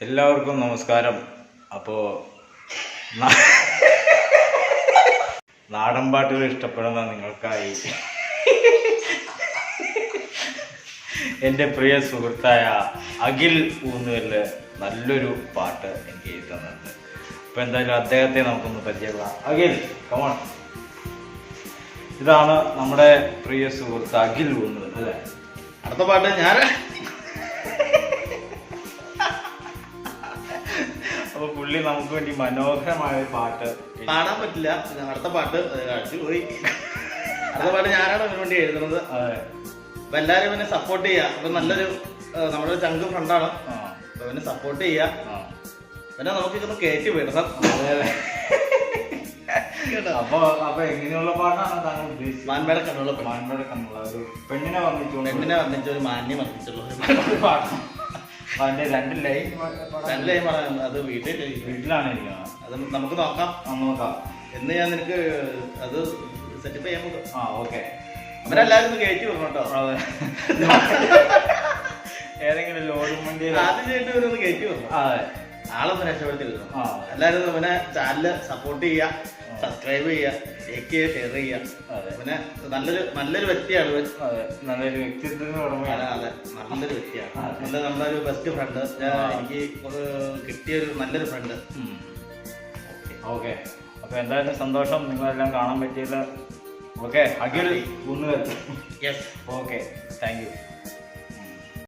എല്ലാവർക്കും നമസ്കാരം. അപ്പോ നാടൻ പാട്ടുകൾ ഇഷ്ടപ്പെടുന്ന നിങ്ങൾക്കായി എന്റെ പ്രിയ സുഹൃത്തായ അഖിൽ ഊന്നുവൽ നല്ലൊരു പാട്ട് എനിക്ക് എഴുതുന്നുണ്ട് അപ്പൊ അപ്പോൾ എന്തായാലും അദ്ദേഹത്തെ നമുക്കൊന്ന് പരിചയപ്പെടാം. അഖിൽ കമോൺ ഇതാണ് നമ്മുടെ പ്രിയ സുഹൃത്ത് അഖിൽ ഊന്നുവൽ അല്ലേ? അടുത്ത പാട്ട് ഞാൻ അപ്പോൾ പുള്ളി നമുക്ക് വേണ്ടി മനോഹരമായ പാട്ട് പാടാൻ പറ്റില്ല. അടുത്ത പാട്ട് പോയി അടുത്ത പാട്ട് ഞാനാണ് അതിനു വേണ്ടി എഴുതുന്നത്. അതെ. അപ്പൊ എല്ലാരും ഇവനെ സപ്പോർട്ട് ചെയ്യാ. അപ്പൊ നല്ലൊരു നമ്മുടെ ഒരു ചങ്ക് ഫ്രണ്ടാണ്. അപ്പൊ ഇവനെ സപ്പോർട്ട് ചെയ്യാ. പിന്നെ നമുക്ക് ഇതൊന്ന് കയറ്റി വിടണം അപ്പൊ അപ്പൊ എങ്ങനെയുള്ള പാട്ടാണ് താങ്കൾ ഉദ്ദേശിച്ചത്? മാൻമേടെ കണ്ണുള്ള മാൻമേടെ കണ്ണുള്ള ഒരു പെണ്ണിനെ വന്നിട്ടുള്ള പെണ്ണിനെ വന്നിട്ട് ഒരു മാന്യം വന്നിട്ടുള്ള ഒരു പാട്ടാണ് അപ്പൊ അതിന്റെ രണ്ട് ലൈൻ രണ്ട് ടൈം ആണ് അത് വീട്ടിൽ വീട്ടിലാണ് ഇരിക്കുന്നത് അത് നമുക്ക് നോക്കാം. നോക്കാം. എന്ന് ഞാൻ നിനക്ക് അത് സെറ്റപ്പ് ചെയ്യാൻ നോക്കാം ആ ഓക്കെ. അവരെല്ലാരും ഒന്ന് കയറ്റി വിടണം കേട്ടോ ഏതെങ്കിലും ലോഡും വണ്ടി ആദ്യം ചെയ്തിട്ട് ഇവരൊന്ന് കയറ്റി വിടണം അതെ. ആളൊന്ന് രക്ഷപ്പെടുത്തി വിടണം ആ എല്ലാവരും ഇവനെ ചാനൽ സപ്പോർട്ട് ചെയ്യുക സബ്സ്ക്രൈബ് ചെയ്യുക ലൈക്ക് ചെയ്യുക ഷെയർ ചെയ്യുക. ഇവനെ നല്ലൊരു നല്ലൊരു വ്യക്തിയാണ് നല്ലൊരു വ്യക്തിത്വത്തിന് അതെ. നല്ലൊരു വ്യക്തിയാണ്. നല്ല നമ്മുടെ ഒരു ബെസ്റ്റ് ഫ്രണ്ട് എനിക്ക് കിട്ടിയ ഒരു നല്ലൊരു ഫ്രണ്ട് ഓക്കെ. അപ്പൊ എന്തായാലും സന്തോഷം. നിങ്ങളെല്ലാം കാണാൻ പറ്റിയത് okay. Akhil Kunnukal yes okay. Thank you.